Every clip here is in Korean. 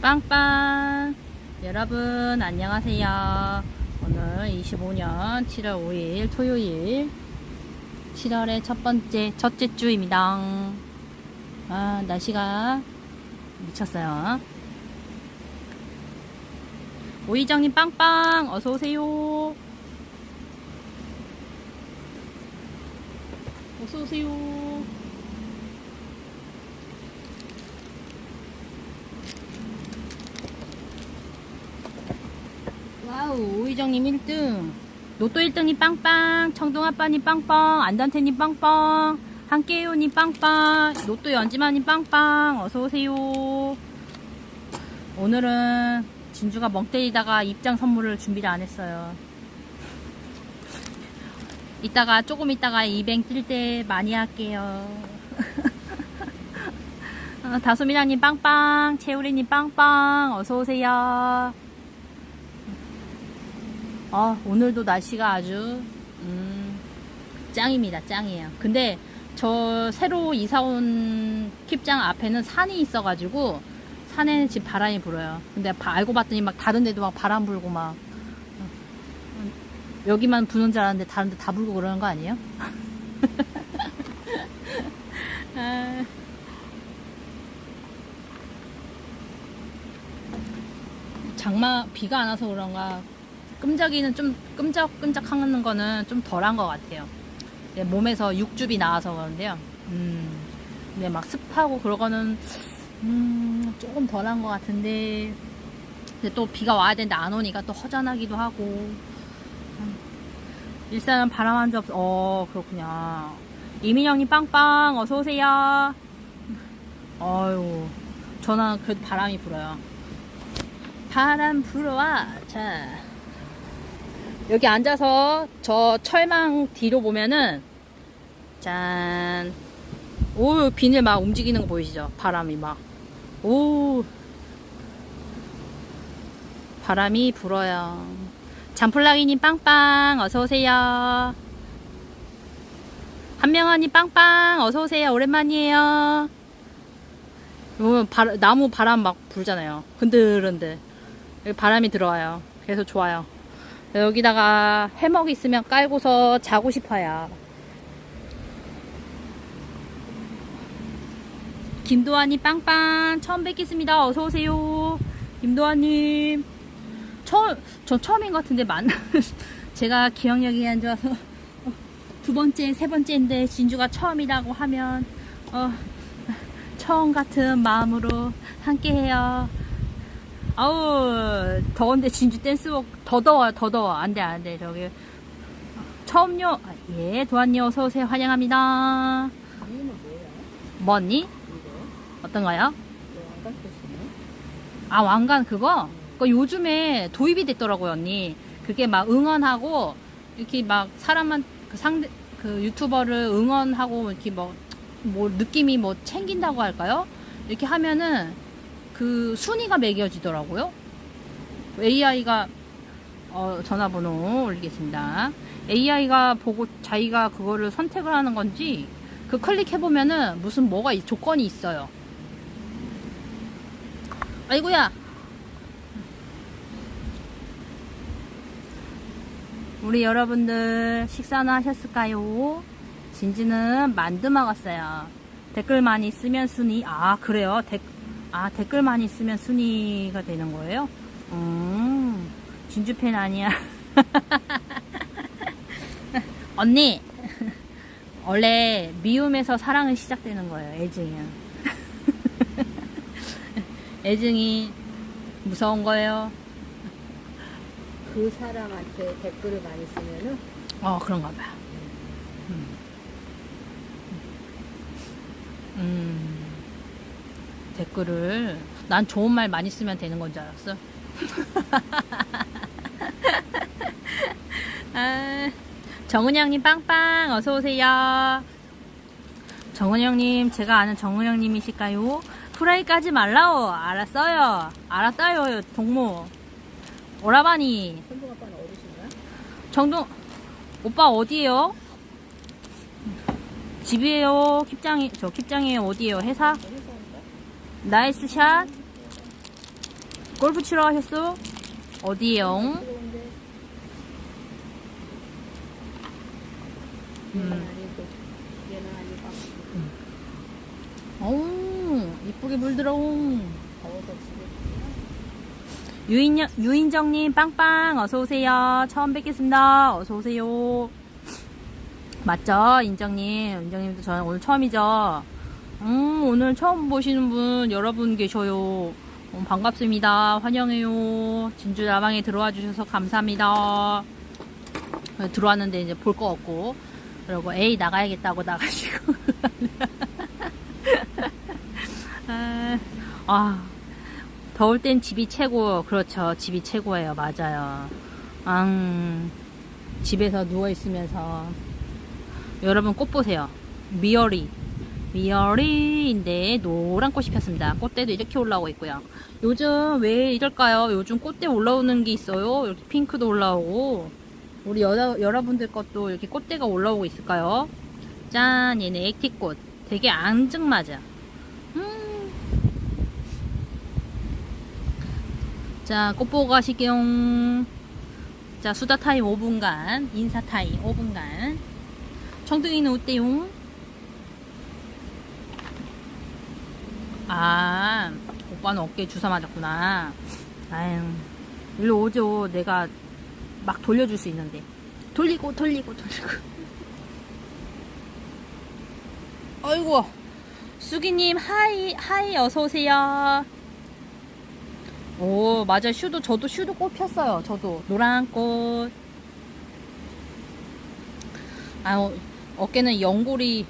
빵빵. 여러분 안녕하세요. 오늘 25년 7월 5일 토요일 7월의 첫 번째 첫째 주입니다. 아 날씨가 미쳤어요. 오이정님 빵빵 어서오세요. 어서오세요 와우 오 이정님 1등. 로또 1등님 빵빵. 청동아빠님 빵빵. 안단태님 빵빵. 함께해요님 빵빵. 로또 연지마님 빵빵. 어서오세요. 오늘은 진주가 멍 때리다가 입장 선물을 준비를 안 했어요. 이따가 조금 이따가 이뱅 뜰 때 많이 할게요. 어, 다솜이랑님 빵빵. 채우리님 빵빵. 어서오세요 아, 오늘도 날씨가 아주 음, 짱입니다. 짱이에요. 근데 저 새로 이사 온 킵장 앞에는 산이 있어가지고 산에는 지금 바람이 불어요. 근데 바- 알고 봤더니 막 다른 데도 막 바람 불고 막 어, 여기만 부는 줄 알았는데 다른 데 다 불고 그러는 거 아니에요? 아. 장마 비가 안 와서 그런가 끔적이는 좀 끔적끔적 하는 거는 좀 덜한 것 같아요. 네, 몸에서 육즙이 나와서 그런데요. 음, 근데 막 습하고 그러고는 음, 조금 덜한 것 같은데 근데 또 비가 와야 되는데 안 오니까 또 허전하기도 하고 음, 일산은 바람 한 점 없어. 어 그렇구나. 이민영님 빵빵 어서 오세요. 어유 저는 그 바람이 불어요. 바람 불어와 자. 여기 앉아서 저 철망 뒤로 보면은 짠. 오, 비닐 막 움직이는 거 보이시죠? 바람이 막. 오. 바람이 불어요. 잠플라기님 빵빵 어서오세요. 한명아님 빵빵 어서오세요. 오랜만이에요. 보면 바, 나무 바람 막 불잖아요. 흔들흔들. 바람이 들어와요. 그래서 좋아요. 여기다가 해먹 있으면 깔고서 자고 싶어요. 김도환님 빵빵 처음 뵙겠습니다. 어서 오세요. 김도환님 처음 저 처음인 것 같은데 만 제가 기억력이 안 좋아서 어, 두 번째 세 번째인데 진주가 처음이라고 하면 어, 처음 같은 마음으로 함께해요. 아우 더운데 진주 댄스복 더 더워요 더 더워 안돼 안돼 저기 처음요 아, 예 도안요 어서 오세요 환영합니다? 뭐니? 어떤가요? 아 왕관 그거 그거 요즘에 도입이 됐더라고요 언니 그게 막 응원하고 이렇게 막 사람만 그 상대 그 유튜버를 응원하고 이렇게 뭐, 뭐 느낌이 뭐 챙긴다고 할까요? 이렇게 하면은 그 순위가 매겨지더라고요. AI가 어, 전화번호 올리겠습니다. AI가 보고 자기가 그거를 선택을 하는 건지 그 클릭해 보면은 무슨 뭐가 있- 조건이 있어요. 아이고야. 우리 여러분들 식사는 하셨을까요? 진지는 만두 먹었어요. 댓글 많이 쓰면 순위 아 그래요? 댓, 아 댓글 많이 쓰면 순위가 되는 거예요? 음 진주 팬 아니야. 언니 원래 미움에서 사랑은 시작되는 거예요. 애증이야. 애증이 무서운 거예요. 그 사람한테 댓글을 많이 쓰면은 어, 그런가 봐요. 음. 음. 댓글을, 난 좋은 말 많이 쓰면 되는 건 줄 알았어. 아, 정은영님 빵빵, 어서 오세요. 정은영님, 제가 아는 정은영님이실까요? 프라이 까지 말라오. 알았어요. 알았다요, 동무. 오라바니. 선동 아빠는 어디신가요? 정동 오빠 어디에요? 집이에요? 킵장이 저 킵장이에요? 어디에요? 회사? 나이스 샷. 골프 치러 가셨어? 들어온데. 음. 어우, 이쁘게 물들어. 유인, 유인정님, 빵빵, 어서 오세요. 처음 뵙겠습니다. 어서 오세요. 맞죠? 인정님. 인정님도 저는 오늘 처음이죠? 음, 오늘 처음 보시는 분 여러분 계셔요. 음, 반갑습니다. 환영해요. 진주 라방에 들어와 주셔서 감사합니다. 어, 들어왔는데 이제 볼 거 없고. 그리고 에이, 나가야겠다고 나가시고. 아, 아, 더울 땐 집이 최고. 그렇죠. 집이 최고예요. 맞아요. 앙, 집에서 누워 있으면서. 여러분 꽃 보세요. 미어리. 미어리인데 노란 꽃이 폈습니다. 꽃대도 이렇게 올라오고 있고요. 요즘 왜 이럴까요? 요즘 꽃대 올라오는 게 있어요. 이렇게 핑크도 올라오고. 우리 여자, 여러분들 것도 이렇게 꽃대가 올라오고 있을까요? 짠, 얘는 액티꽃. 되게 앙증맞아. 음. 자, 꽃 보고 가시게요. 자, 수다 타임 5분간, 인사 타임 5분간. 청둥이는 어때요? 아, 오빠는 어깨에 주사 맞았구나. 아유, 일로 오죠. 내가 막 돌려줄 수 있는데. 돌리고, 돌리고, 돌리고. 아이고, 수기님, 하이, 하이, 어서오세요. 오, 맞아. 슈도, 저도 슈도 꽃 폈어요. 저도. 노란 꽃. 아유, 어깨는 연골이,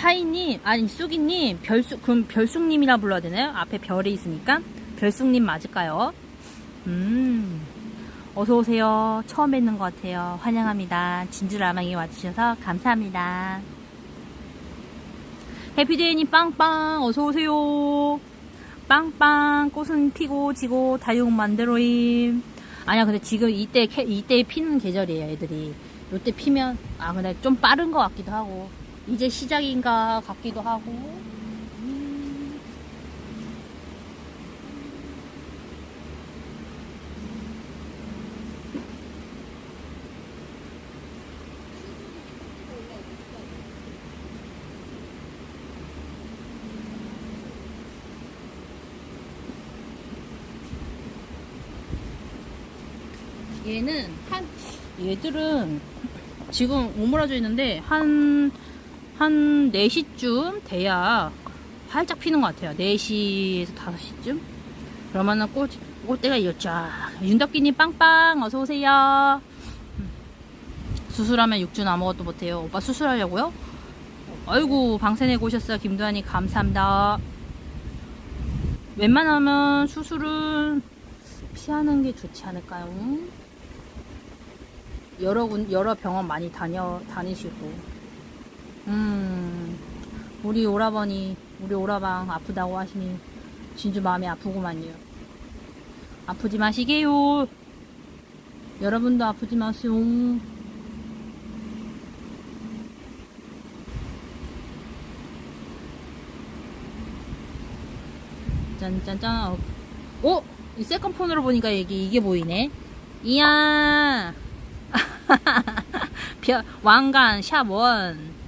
하이님, 아니, 쑥이님, 별쑥, 그럼 별쑥님이라 불러야 되나요? 앞에 별이 있으니까. 별쑥님 맞을까요? 음, 어서오세요. 처음 뵙는 것 같아요. 환영합니다. 진주라망에 와주셔서 감사합니다. 해피데이님 빵빵, 어서오세요. 빵빵, 꽃은 피고 지고 다육 만대로임. 아니야, 근데 지금 이때, 캐- 이때 피는 계절이에요, 애들이. 요때 피면, 아, 근데 좀 빠른 것 같기도 하고. 이제 시작인가 같기도 하고. 음. 얘는 한 얘들은 지금 오므라져 있는데 한, 한 4시쯤 돼야 활짝 피는 것 같아요. 4시에서 5시쯤. 그러면은 꽃, 꽃대가 쫙. 윤덕기님 빵빵 어서오세요. 수술하면 육준 아무것도 못해요. 오빠 수술하려고요? 아이고 방세 내고 오셨어요. 김도환이 감사합니다. 웬만하면 수술은 피하는 게 좋지 않을까요? 여러 군, 여러 병원 많이 다녀, 다니시고. 음, 우리 오라버니, 우리 오라방 아프다고 하시니, 진주 마음이 아프구만요. 아프지 마시게요. 여러분도 아프지 마세요. 짠짠짠. 오! 이 세컨폰으로 보니까 이게, 이게 보이네. 이야! 별, 왕관 샵원.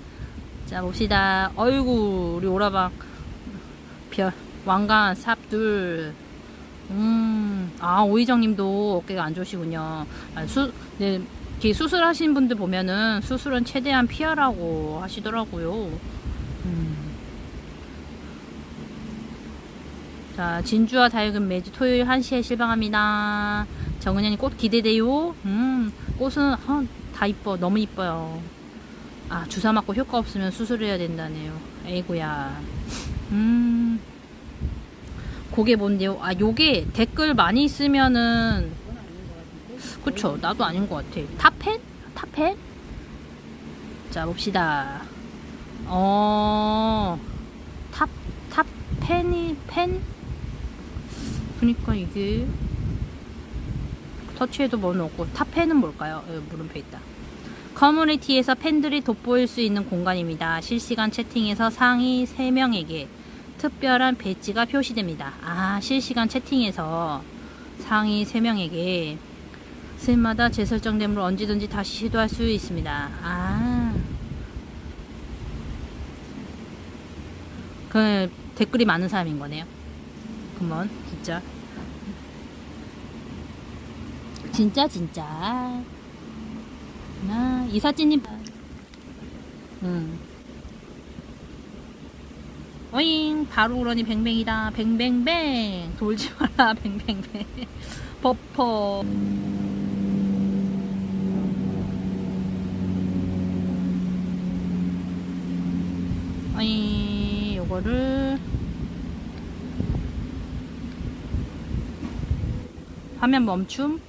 자, 봅시다. 어이구, 우리 오라방. 별, 왕관 삽둘. 음, 아, 오희정님도 어깨가 안 좋으시군요. 아, 수, 네, 수술하신 분들 보면은 수술은 최대한 피하라고 하시더라고요. 음. 자, 진주와 다육은 매주 토요일 1시에 실방합니다. 정은현이 꽃 기대돼요. 음, 꽃은 아, 다 이뻐. 너무 이뻐요. 아, 주사 맞고 효과 없으면 수술해야 된다네요. 에이구야. 음. 그게 뭔데요? 아, 요게 댓글 많이 같은데 그쵸. 나도 아닌 것 같아. 탑펜? 탑펜? 자, 봅시다. 어, 탑, 탑펜이, 펜? 그니까 이게, 터치해도 뭐는 없고, 탑펜은 뭘까요? 여기 물음표 있다. 커뮤니티에서 팬들이 돋보일 수 있는 공간입니다. 실시간 채팅에서 상위 3명에게 특별한 배지가 표시됩니다. 아, 실시간 채팅에서 상위 3명에게 스마다 재설정된 물 언제든지 다시 시도할 수 있습니다. 아. 그 댓글이 많은 사람인 거네요. 그러면 진짜 진짜 진짜 나. 이사찌님 응. 어잉. 바로 그러니 뱅뱅이다. 뱅뱅뱅. 돌지 마라. 뱅뱅뱅. 버퍼. 어잉. 요거를 화면 멈춤